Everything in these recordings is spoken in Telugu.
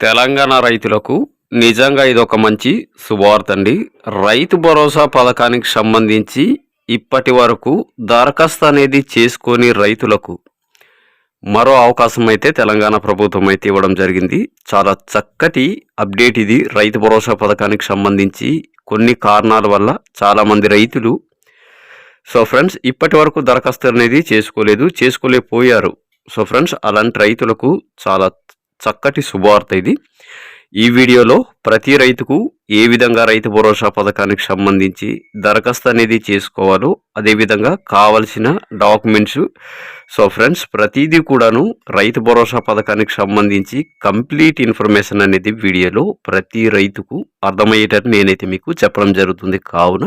తెలంగాణ రైతులకు నిజంగా ఇది ఒక మంచి శుభవార్త అండి రైతు భరోసా పథకానికి సంబంధించి ఇప్పటి వరకు దరఖాస్తు అనేది చేసుకొని రైతులకు మరో అవకాశం అయితే తెలంగాణ ప్రభుత్వం అయితే ఇవ్వడం జరిగింది. చాలా చక్కటి అప్డేట్ ఇది. రైతు భరోసా పథకానికి సంబంధించి కొన్ని కారణాల వల్ల చాలామంది రైతులు సో ఫ్రెండ్స్ ఇప్పటి వరకు దరఖాస్తు అనేది చేసుకోలేదు. చేసుకోలేకపోయారు. సో ఫ్రెండ్స్ అలాంటి రైతులకు చాలా చక్కటి శుభవార్త ఇది. ఈ వీడియోలో ప్రతి రైతుకు ఏ విధంగా రైతు భరోసా పథకానికి సంబంధించి దరఖాస్తు అనేది చేసుకోవాలో అదేవిధంగా కావలసిన డాక్యుమెంట్స్. సో ఫ్రెండ్స్ ప్రతిదీ కూడాను రైతు భరోసా పథకానికి సంబంధించి కంప్లీట్ ఇన్ఫర్మేషన్ అనేది వీడియోలో ప్రతి రైతుకు అర్థమయ్యేటట్టు నేనైతే మీకు చెప్పడం జరుగుతుంది. కావున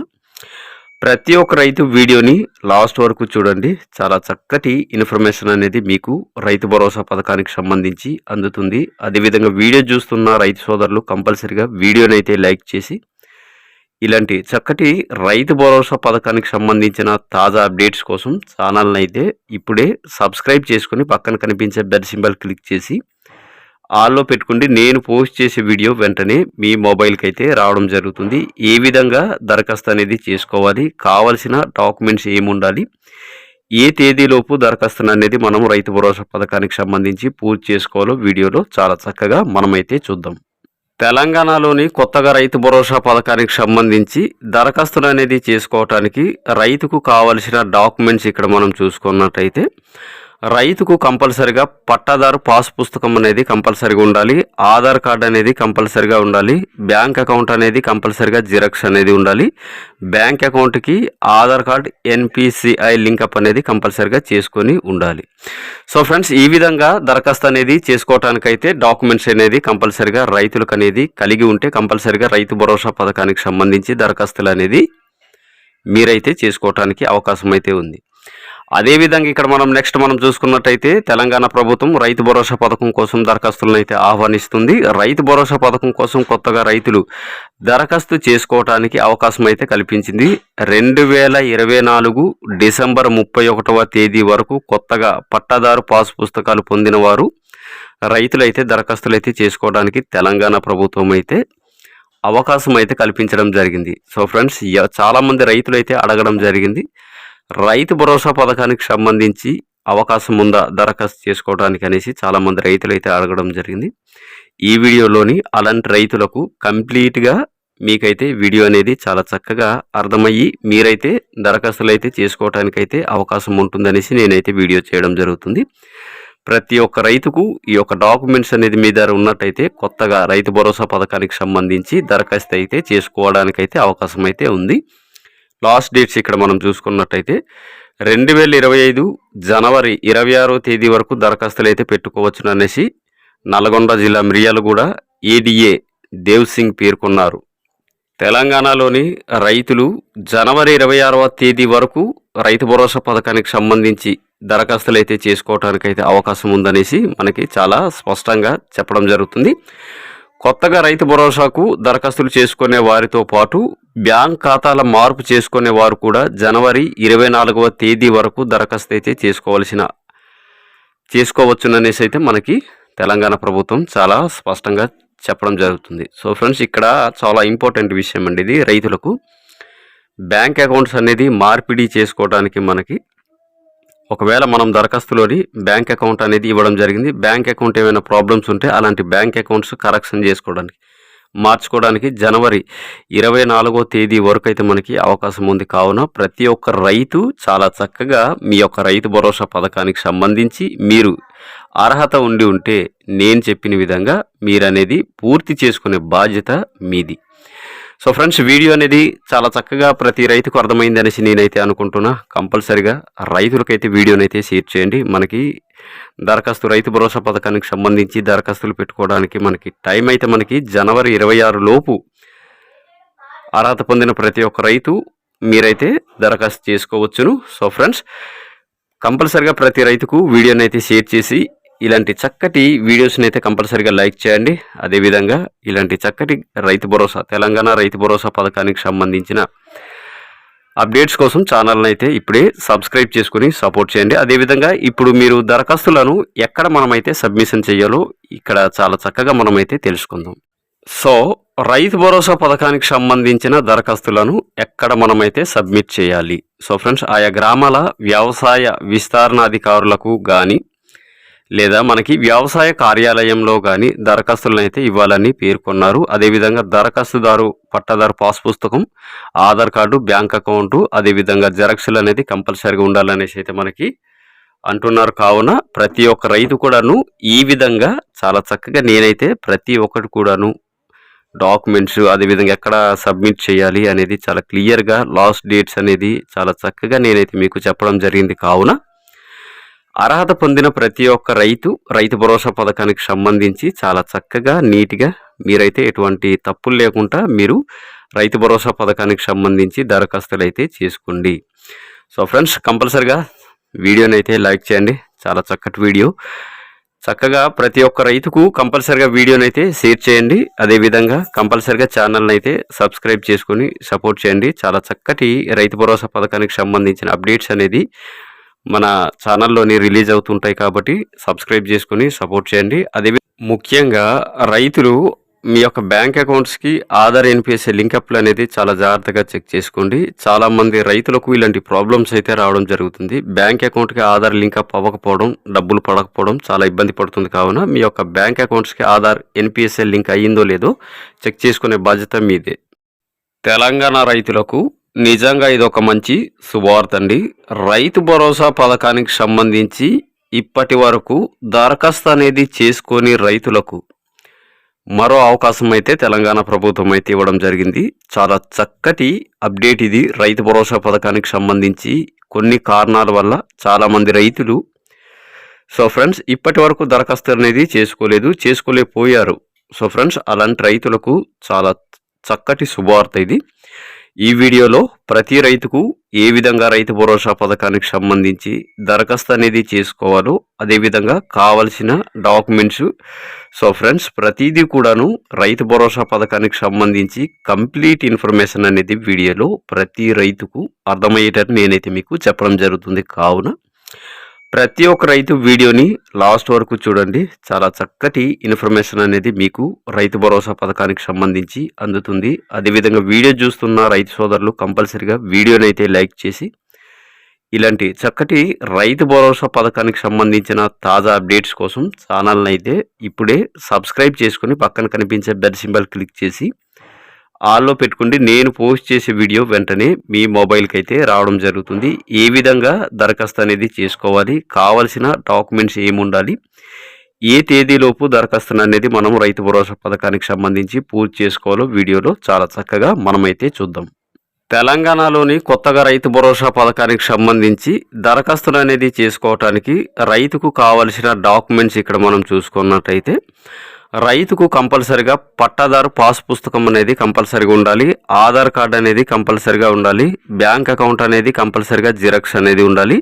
ప్రతి ఒక్క రైతు వీడియోని లాస్ట్ వరకు చూడండి. చాలా చక్కటి ఇన్ఫర్మేషన్ అనేది మీకు రైతు భరోసా పథకానికి సంబంధించి అందుతుంది. అదేవిధంగా వీడియో చూస్తున్న రైతు సోదరులు కంపల్సరిగా వీడియోని అయితే లైక్ చేసి ఇలాంటి చక్కటి రైతు భరోసా పథకానికి సంబంధించిన తాజా అప్డేట్స్ కోసం ఛానల్ని అయితే ఇప్పుడే సబ్స్క్రైబ్ చేసుకుని పక్కన కనిపించే బెల్ సింబల్ క్లిక్ చేసి ఆల్లో పెట్టుకుంటే నేను పోస్ట్ చేసే వీడియో వెంటనే మీ మొబైల్కి అయితే రావడం జరుగుతుంది. ఏ విధంగా దరఖాస్తు అనేది చేసుకోవాలి కావలసిన డాక్యుమెంట్స్ ఏమి ఉండాలి ఏ తేదీలోపు దరఖాస్తు అనేది మనం రైతు భరోసా పథకానికి సంబంధించి పూర్తి చేసుకోవాలో వీడియోలో చాలా చక్కగా మనమైతే చూద్దాం. తెలంగాణలోని కొత్తగా రైతు భరోసా పథకానికి సంబంధించి దరఖాస్తులు అనేది చేసుకోవటానికి రైతుకు కావలసిన డాక్యుమెంట్స్ ఇక్కడ మనం చూసుకున్నట్టయితే రైతుకు కంపల్సరిగా పట్టాదారు పాస్ పుస్తకం అనేది కంపల్సరిగా ఉండాలి ఆధార్ కార్డ్ అనేది కంపల్సరిగా ఉండాలి బ్యాంక్ అకౌంట్ అనేది కంపల్సరిగా జిరాక్స్ అనేది ఉండాలి. బ్యాంక్ అకౌంట్కి ఆధార్ కార్డ్ ఎన్పిసిఐ లింకప్ అనేది కంపల్సరిగా చేసుకొని ఉండాలి. సో ఫ్రెండ్స్ ఈ విధంగా దరఖాస్తు అనేది చేసుకోవటానికైతే డాక్యుమెంట్స్ అనేది కంపల్సరిగా రైతులకు అనేది కలిగి ఉంటే కంపల్సరిగా రైతు భరోసా పథకానికి సంబంధించి దరఖాస్తులు అనేది మీరైతే చేసుకోవటానికి అవకాశం అయితే ఉంది. అదేవిధంగా ఇక్కడ మనం నెక్స్ట్ మనం చూసుకున్నట్టయితే తెలంగాణ ప్రభుత్వం రైతు భరోసా పథకం కోసం దరఖాస్తులను అయితే ఆహ్వానిస్తుంది. రైతు భరోసా పథకం కోసం కొత్తగా రైతులు దరఖాస్తు చేసుకోవటానికి అవకాశం అయితే కల్పించింది. రెండు వేల ఇరవై నాలుగు డిసెంబర్ ముప్పై ఒకటవ తేదీ వరకు కొత్తగా పట్టాదారు పాస్ పుస్తకాలు పొందిన వారు రైతులు అయితే దరఖాస్తులు అయితే చేసుకోవడానికి తెలంగాణ ప్రభుత్వం అయితే అవకాశం అయితే కల్పించడం జరిగింది. సో ఫ్రెండ్స్ చాలామంది రైతులు అయితే అడగడం జరిగింది. రైతు భరోసా పథకానికి సంబంధించి అవకాశం ఉందా దరఖాస్తు చేసుకోవడానికి అనేసి చాలామంది రైతులు అయితే అడగడం జరిగింది. ఈ వీడియోలోని అలాంటి రైతులకు కంప్లీట్గా మీకైతే వీడియో అనేది చాలా చక్కగా అర్థమయ్యి మీరైతే దరఖాస్తులు అయితే చేసుకోవటానికైతే అవకాశం ఉంటుందనేసి నేనైతే వీడియో చేయడం జరుగుతుంది. ప్రతి ఒక్క రైతుకు ఈ యొక్క డాక్యుమెంట్స్ అనేది మీ దగ్గర ఉన్నట్టయితే కొత్తగా రైతు భరోసా పథకానికి సంబంధించి దరఖాస్తు అయితే చేసుకోవడానికైతే అవకాశం అయితే ఉంది. లాస్ట్ డేట్స్ ఇక్కడ మనం చూసుకున్నట్టయితే రెండు వేల ఇరవై ఐదు జనవరి ఇరవై ఆరో తేదీ వరకు దరఖాస్తులు అయితే పెట్టుకోవచ్చును అనేసి నల్గొండ జిల్లా మిర్యాలగూడ ఏడిఏ దేవ్ సింగ్ పేర్కొన్నారు. తెలంగాణలోని రైతులు జనవరి ఇరవై ఆరవ తేదీ వరకు రైతు భరోసా పథకానికి సంబంధించి దరఖాస్తులు అయితే చేసుకోవటానికి అయితే అవకాశం ఉందనేసి మనకి చాలా స్పష్టంగా చెప్పడం జరుగుతుంది. కొత్తగా రైతు భరోసాకు దరఖాస్తులు చేసుకునే వారితో పాటు బ్యాంక్ ఖాతాల మార్పు చేసుకునే వారు కూడా జనవరి ఇరవై నాలుగవ తేదీ వరకు దరఖాస్తు అయితే చేసుకోవాల్సిన చేసుకోవచ్చుననేసి అయితే మనకి తెలంగాణ ప్రభుత్వం చాలా స్పష్టంగా చెప్పడం జరుగుతుంది. సో ఫ్రెండ్స్ ఇక్కడ చాలా ఇంపార్టెంట్ విషయం అండి ఇది. రైతులకు బ్యాంక్ అకౌంట్స్ అనేది మార్పిడి చేసుకోవడానికి మనకి ఒకవేళ మనం దరఖాస్తులోని బ్యాంక్ అకౌంట్ అనేది ఇవ్వడం జరిగింది. బ్యాంక్ అకౌంట్ ఏమైనా ప్రాబ్లమ్స్ ఉంటే అలాంటి బ్యాంక్ అకౌంట్స్ కరెక్షన్ చేసుకోవడానికి మార్చుకోవడానికి జనవరి ఇరవై నాలుగో తేదీ వరకు అయితే మనకి అవకాశం ఉంది. కావున ప్రతి ఒక్క రైతు చాలా చక్కగా మీ యొక్క రైతు భరోసా పథకానికి సంబంధించి మీరు అర్హత ఉండి ఉంటే నేను చెప్పిన విధంగా మీరు అనేది పూర్తి చేసుకునే బాధ్యత మీది. సో ఫ్రెండ్స్ వీడియో అనేది చాలా చక్కగా ప్రతి రైతుకు అర్థమైంది అనేసి నేనైతే అనుకుంటున్నా. కంపల్సరిగా రైతులకైతే వీడియోనైతే షేర్ చేయండి. మనకి దరఖాస్తు రైతు భరోసా పథకానికి సంబంధించి దరఖాస్తులు పెట్టుకోవడానికి మనకి టైం అయితే మనకి జనవరి ఇరవై ఆరు లోపు అర్హత పొందిన ప్రతి ఒక్క రైతు మీరైతే దరఖాస్తు చేసుకోవచ్చును. సో ఫ్రెండ్స్ కంపల్సరిగా ప్రతి రైతుకు వీడియోని అయితే షేర్ చేసి ఇలాంటి చక్కటి వీడియోస్ని అయితే కంపల్సరీగా లైక్ చేయండి. అదేవిధంగా ఇలాంటి చక్కటి రైతు భరోసా తెలంగాణ రైతు భరోసా పథకానికి సంబంధించిన అప్డేట్స్ కోసం ఛానల్ని అయితే ఇప్పుడే సబ్స్క్రైబ్ చేసుకుని సపోర్ట్ చేయండి. అదేవిధంగా ఇప్పుడు మీరు దరఖాస్తులను ఎక్కడ మనమైతే సబ్మిషన్ చేయాలో ఇక్కడ చాలా చక్కగా మనమైతే తెలుసుకుందాం. సో రైతు భరోసా పథకానికి సంబంధించిన దరఖాస్తులను ఎక్కడ మనమైతే సబ్మిట్ చేయాలి? సో ఫ్రెండ్స్ ఆయా గ్రామాల వ్యవసాయ విస్తరణాధికారులకు కానీ లేదా మనకి వ్యవసాయ కార్యాలయంలో కానీ దరఖాస్తులను అయితే ఇవ్వాలని పేర్కొన్నారు. అదేవిధంగా దరఖాస్తుదారు పట్టాదారు పాస్ పుస్తకం ఆధార్ కార్డు బ్యాంక్ అకౌంటు అదేవిధంగా జెరాక్స్లు అనేది కంపల్సరీగా ఉండాలనేసి అయితే మనకి అంటున్నారు. కావున ప్రతి ఒక్క రైతు కూడాను ఈ విధంగా చాలా చక్కగా నేనైతే ప్రతి ఒక్కటి కూడాను డాక్యుమెంట్స్ అదేవిధంగా ఎక్కడ సబ్మిట్ చేయాలి అనేది చాలా క్లియర్గా లాస్ట్ డేట్స్ అనేది చాలా చక్కగా నేనైతే మీకు చెప్పడం జరిగింది. కావున అర్హత పొందిన ప్రతి ఒక్క రైతు రైతు భరోసా పథకానికి సంబంధించి చాలా చక్కగా నీట్గా మీరైతే ఎటువంటి తప్పులు లేకుండా మీరు రైతు భరోసా పథకానికి సంబంధించి దరఖాస్తులు అయితే చేసుకోండి. సో ఫ్రెండ్స్ కంపల్సరిగా వీడియోని అయితే లైక్ చేయండి. చాలా చక్కటి వీడియో. చక్కగా ప్రతి ఒక్క రైతుకు కంపల్సరిగా వీడియోని అయితే షేర్ చేయండి. అదేవిధంగా కంపల్సరిగా ఛానల్ని అయితే సబ్స్క్రైబ్ చేసుకొని సపోర్ట్ చేయండి. చాలా చక్కటి రైతు భరోసా పథకానికి సంబంధించిన అప్డేట్స్ అనేది మన ఛానల్లోని రిలీజ్ అవుతుంటాయి కాబట్టి సబ్స్క్రైబ్ చేసుకుని సపోర్ట్ చేయండి. అదే ముఖ్యంగా రైతులు మీ యొక్క బ్యాంక్ అకౌంట్స్కి ఆధార్ ఎన్పిఎస్ఏ లింకప్లు అనేది చాలా జాగ్రత్తగా చెక్ చేసుకోండి. చాలామంది రైతులకు ఇలాంటి ప్రాబ్లమ్స్ అయితే రావడం జరుగుతుంది. బ్యాంక్ అకౌంట్కి ఆధార్ లింకప్ అవ్వకపోవడం డబ్బులు పడకపోవడం చాలా ఇబ్బంది పడుతుంది. కావున మీ యొక్క బ్యాంక్ అకౌంట్స్కి ఆధార్ ఎన్పిఎస్ఏ లింక్ అయ్యిందో లేదో చెక్ చేసుకునే బాధ్యత మీదే. తెలంగాణ రైతులకు నిజంగా ఇది ఒక మంచి శుభవార్త అండి రైతు భరోసా పథకానికి సంబంధించి ఇప్పటి వరకు దరఖాస్తు అనేది చేసుకొని రైతులకు మరో అవకాశం అయితే తెలంగాణ ప్రభుత్వం అయితే ఇవ్వడం జరిగింది. చాలా చక్కటి అప్డేట్ ఇది. రైతు భరోసా పథకానికి సంబంధించి కొన్ని కారణాల వల్ల చాలామంది రైతులు సో ఫ్రెండ్స్ ఇప్పటి వరకు దరఖాస్తు అనేది చేసుకోలేదు చేసుకోలేకపోయారు. సో ఫ్రెండ్స్ అలాంటి రైతులకు చాలా చక్కటి శుభవార్త ఇది. ఈ వీడియోలో ప్రతి రైతుకు ఏ విధంగా రైతు భరోసా పథకానికి సంబంధించి దరఖాస్తు అనేది చేసుకోవాలో అదేవిధంగా కావలసిన డాక్యుమెంట్స్. సో ఫ్రెండ్స్ ప్రతిదీ కూడాను రైతు భరోసా పథకానికి సంబంధించి కంప్లీట్ ఇన్ఫర్మేషన్ అనేది వీడియోలో ప్రతి రైతుకు అర్థమయ్యేటట్టు నేనైతే మీకు చెప్పడం జరుగుతుంది. కావున ప్రతి ఒక్క రైతు వీడియోని లాస్ట్ వరకు చూడండి. చాలా చక్కటి ఇన్ఫర్మేషన్ అనేది మీకు రైతు భరోసా పథకానికి సంబంధించి అందుతుంది. అదేవిధంగా వీడియో చూస్తున్న రైతు సోదరులు కంపల్సరిగా వీడియోని అయితే లైక్ చేసి ఇలాంటి చక్కటి రైతు భరోసా పథకానికి సంబంధించిన తాజా అప్డేట్స్ కోసం ఛానల్ని అయితే ఇప్పుడే సబ్స్క్రైబ్ చేసుకుని పక్కన కనిపించే బెల్ సింబల్ క్లిక్ చేసి ఆల్లో పెట్టుకుంటే నేను పోస్ట్ చేసే వీడియో వెంటనే మీ మొబైల్కి అయితే రావడం జరుగుతుంది. ఏ విధంగా దరఖాస్తు అనేది చేసుకోవాలి కావలసిన డాక్యుమెంట్స్ ఏముండాలి ఏ తేదీలోపు దరఖాస్తు అనేది మనం రైతు భరోసా పథకానికి సంబంధించి పూర్తి చేసుకోవాలో వీడియోలో చాలా చక్కగా మనమైతే చూద్దాం. తెలంగాణలోని కొత్తగా రైతు భరోసా పథకానికి సంబంధించి దరఖాస్తులు అనేది చేసుకోవటానికి రైతుకు కావలసిన డాక్యుమెంట్స్ ఇక్కడ మనం చూసుకున్నట్టయితే రైతుకు కంపల్సరిగా పట్టాదారు పాస్ పుస్తకం అనేది కంపల్సరిగా ఉండాలి ఆధార్ కార్డ్ అనేది కంపల్సరిగా ఉండాలి బ్యాంక్ అకౌంట్ అనేది కంపల్సరిగా జిరాక్స్ అనేది ఉండాలి.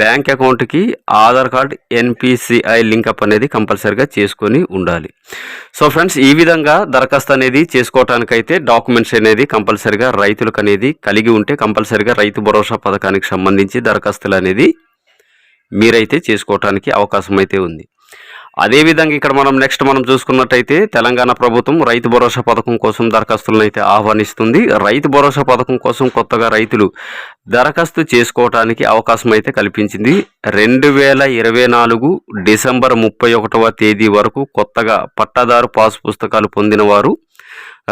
బ్యాంక్ అకౌంట్కి ఆధార్ కార్డ్ ఎన్పిసిఐ లింకప్ అనేది కంపల్సరిగా చేసుకొని ఉండాలి. సో ఫ్రెండ్స్ ఈ విధంగా దరఖాస్తు అనేది చేసుకోవటానికైతే డాక్యుమెంట్స్ అనేది కంపల్సరిగా రైతులకు అనేది కలిగి ఉంటే కంపల్సరిగా రైతు భరోసా పథకానికి సంబంధించి దరఖాస్తులు అనేది మీరైతే చేసుకోవటానికి అవకాశం అయితే ఉంది. అదేవిధంగా ఇక్కడ మనం నెక్స్ట్ మనం చూసుకున్నట్టయితే తెలంగాణ ప్రభుత్వం రైతు భరోసా పథకం కోసం దరఖాస్తులను అయితే ఆహ్వానిస్తుంది. రైతు భరోసా పథకం కోసం కొత్తగా రైతులు దరఖాస్తు చేసుకోవటానికి అవకాశం అయితే కల్పించింది. రెండు వేల ఇరవై నాలుగు డిసెంబర్ ముప్పై ఒకటవ తేదీ వరకు కొత్తగా పట్టాదారు పాస్ పుస్తకాలు పొందిన వారు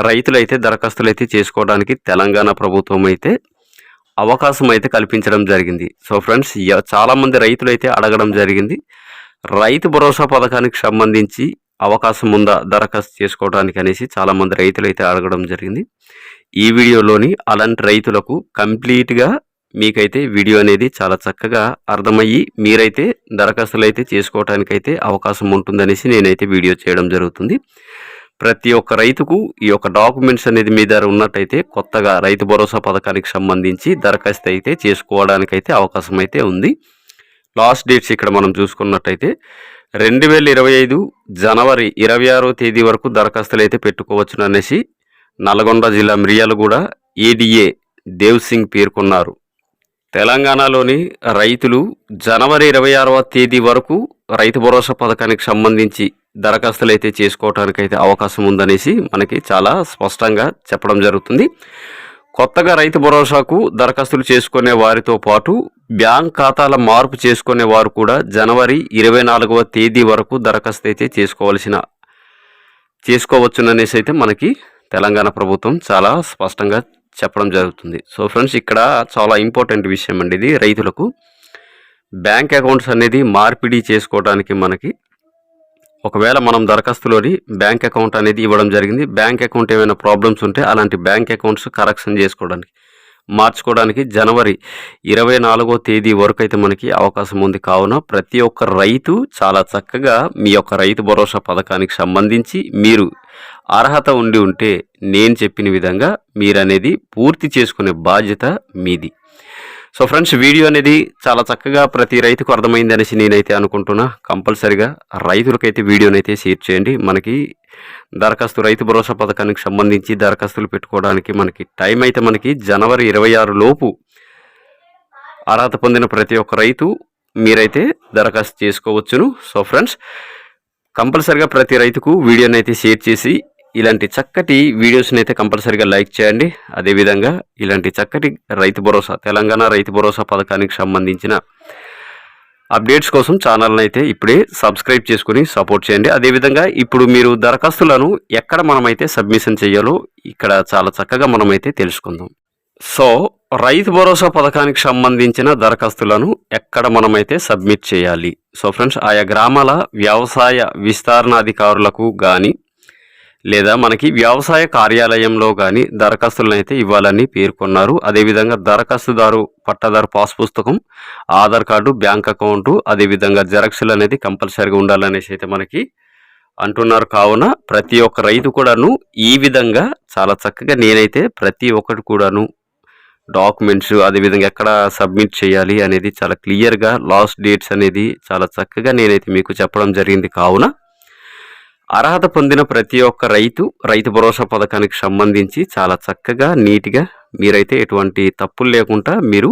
రైతులు అయితే దరఖాస్తులు అయితే చేసుకోవడానికి తెలంగాణ ప్రభుత్వం అయితే అవకాశం అయితే కల్పించడం జరిగింది. సో ఫ్రెండ్స్ చాలామంది రైతులు అయితే అడగడం జరిగింది. రైతు భరోసా పథకానికి సంబంధించి అవకాశం ఉందా దరఖాస్తు చేసుకోవడానికి అనేసి చాలామంది రైతులు అయితే అడగడం జరిగింది. ఈ వీడియోలోని అలాంటి రైతులకు కంప్లీట్గా మీకైతే వీడియో అనేది చాలా చక్కగా అర్థమయ్యి మీరైతే దరఖాస్తులు అయితే చేసుకోవడానికైతే అవకాశం ఉంటుందనేసి నేనైతే వీడియో చేయడం జరుగుతుంది. ప్రతి ఒక్క రైతుకు ఈ యొక్క డాక్యుమెంట్స్ అనేది మీ దగ్గర ఉన్నట్టయితే కొత్తగా రైతు భరోసా పథకానికి సంబంధించి దరఖాస్తు అయితే చేసుకోవడానికైతే అవకాశం అయితే ఉంది. లాస్ట్ డేట్స్ ఇక్కడ మనం చూసుకున్నట్టయితే రెండు వేల ఇరవై ఐదు జనవరి ఇరవై ఆరో తేదీ వరకు దరఖాస్తులు అయితే పెట్టుకోవచ్చును అనేసి నల్గొండ జిల్లా మిర్యాలగూడ ఏడిఏ దేవ్ సింగ్ పేర్కొన్నారు. తెలంగాణలోని రైతులు జనవరి ఇరవై ఆరవ తేదీ వరకు రైతు భరోసా పథకానికి సంబంధించి దరఖాస్తులు అయితే చేసుకోవడానికి అయితే అవకాశం ఉందనేసి మనకి చాలా స్పష్టంగా చెప్పడం జరుగుతుంది. కొత్తగా రైతు భరోసాకు దరఖాస్తులు చేసుకునే వారితో పాటు బ్యాంక్ ఖాతాల మార్పు చేసుకునే వారు కూడా జనవరి ఇరవై నాలుగవ తేదీ వరకు దరఖాస్తు అయితే చేసుకోవాల్సిన చేసుకోవచ్చుననేసి అయితే మనకి తెలంగాణ ప్రభుత్వం చాలా స్పష్టంగా చెప్పడం జరుగుతుంది. సో ఫ్రెండ్స్ ఇక్కడ చాలా ఇంపార్టెంట్ విషయం అండి ఇది. రైతులకు బ్యాంక్ అకౌంట్స్ అనేది మార్పిడి చేసుకోవడానికి మనకి ఒకవేళ మనం దరఖాస్తులోని బ్యాంక్ అకౌంట్ అనేది ఇవ్వడం జరిగింది బ్యాంక్ అకౌంట్ ఏమైనా ప్రాబ్లమ్స్ ఉంటే అలాంటి బ్యాంక్ అకౌంట్స్ కరెక్షన్ చేసుకోవడానికి మార్చుకోవడానికి జనవరి ఇరవై నాలుగో తేదీ వరకు అయితే మనకి అవకాశం ఉంది. కావున ప్రతి ఒక్క రైతు చాలా చక్కగా మీ యొక్క రైతు భరోసా పథకానికి సంబంధించి మీరు అర్హత ఉండి ఉంటే నేను చెప్పిన విధంగా మీరు అనేది పూర్తి చేసుకునే బాధ్యత మీది. సో ఫ్రెండ్స్ వీడియో అనేది చాలా చక్కగా ప్రతి రైతుకు అర్థమైంది అనేసి నేనైతే అనుకుంటున్నా. కంపల్సరిగా రైతులకైతే వీడియోనైతే షేర్ చేయండి. మనకి దరఖాస్తు రైతు భరోసా పథకానికి సంబంధించి దరఖాస్తులు పెట్టుకోవడానికి మనకి టైం అయితే మనకి జనవరి ఇరవై లోపు అర్హత పొందిన ప్రతి ఒక్క రైతు మీరైతే దరఖాస్తు చేసుకోవచ్చును. సో ఫ్రెండ్స్ కంపల్సరిగా ప్రతి రైతుకు వీడియోని అయితే షేర్ చేసి ఇలాంటి చక్కటి వీడియోస్ని అయితే కంపల్సరిగా లైక్ చేయండి. అదేవిధంగా ఇలాంటి చక్కటి రైతు భరోసా తెలంగాణ రైతు భరోసా పథకానికి సంబంధించిన అప్డేట్స్ కోసం ఛానల్ని అయితే ఇప్పుడే సబ్స్క్రైబ్ చేసుకుని సపోర్ట్ చేయండి. అదేవిధంగా ఇప్పుడు మీరు దరఖాస్తులను ఎక్కడ మనమైతే సబ్మిషన్ చేయాలో ఇక్కడ చాలా చక్కగా మనమైతే తెలుసుకుందాం. సో రైతు భరోసా పథకానికి సంబంధించిన దరఖాస్తులను ఎక్కడ మనమైతే సబ్మిట్ చేయాలి? సో ఫ్రెండ్స్ ఆయా గ్రామాల వ్యవసాయ విస్తరణాధికారులకు కానీ లేదా మనకి వ్యవసాయ కార్యాలయంలో కానీ దరఖాస్తులను అయితే ఇవ్వాలని పేర్కొన్నారు. అదేవిధంగా దరఖాస్తుదారు పట్టాదారు పాస్ పుస్తకం ఆధార్ కార్డు బ్యాంక్ అకౌంటు అదేవిధంగా జెరాక్స్లు అనేది కంపల్సరీగా ఉండాలనేసి అయితే మనకి అంటున్నారు. కావున ప్రతి ఒక్క రైతు కూడాను ఈ విధంగా చాలా చక్కగా నేనైతే ప్రతి ఒక్కటి కూడాను డాక్యుమెంట్స్ అదేవిధంగా ఎక్కడ సబ్మిట్ చేయాలి అనేది చాలా క్లియర్గా లాస్ట్ డేట్స్ అనేది చాలా చక్కగా నేనైతే మీకు చెప్పడం జరిగింది. కావున అర్హత పొందిన ప్రతి ఒక్క రైతు రైతు భరోసా పథకానికి సంబంధించి చాలా చక్కగా నీట్గా మీరైతే ఎటువంటి తప్పులు లేకుండా మీరు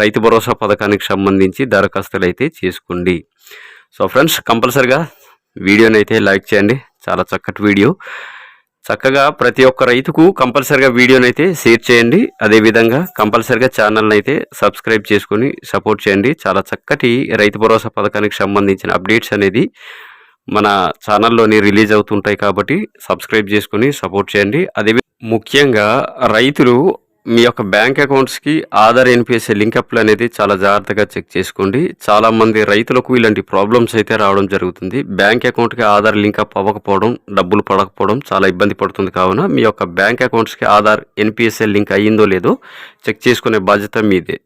రైతు భరోసా పథకానికి సంబంధించి దరఖాస్తులు అయితే చేసుకోండి. సో ఫ్రెండ్స్ కంపల్సరిగా వీడియోని అయితే లైక్ చేయండి. చాలా చక్కటి వీడియో. చక్కగా ప్రతి ఒక్క రైతుకు కంపల్సరిగా వీడియోని అయితే షేర్ చేయండి. అదేవిధంగా కంపల్సరిగా ఛానల్ని అయితే సబ్స్క్రైబ్ చేసుకొని సపోర్ట్ చేయండి. చాలా చక్కటి రైతు భరోసా పథకానికి సంబంధించిన అప్డేట్స్ అనేది మన ఛానల్లోని రిలీజ్ అవుతుంటాయి కాబట్టి సబ్స్క్రైబ్ చేసుకుని సపోర్ట్ చేయండి. అదే ముఖ్యంగా రైతులు మీ యొక్క బ్యాంక్ అకౌంట్స్కి ఆధార్ ఎన్పిఎస్ఏ లింకప్లు అనేది చాలా జాగ్రత్తగా చెక్ చేసుకోండి. చాలా మంది రైతులకు ఇలాంటి ప్రాబ్లమ్స్ అయితే రావడం జరుగుతుంది. బ్యాంక్ అకౌంట్కి ఆధార్ లింకప్ అవ్వకపోవడం డబ్బులు పడకపోవడం చాలా ఇబ్బంది పడుతుంది. కావున మీ యొక్క బ్యాంక్ అకౌంట్స్కి ఆధార్ ఎన్పిఎస్ఏ లింక్ అయ్యిందో లేదో చెక్ చేసుకునే బాధ్యత మీదే.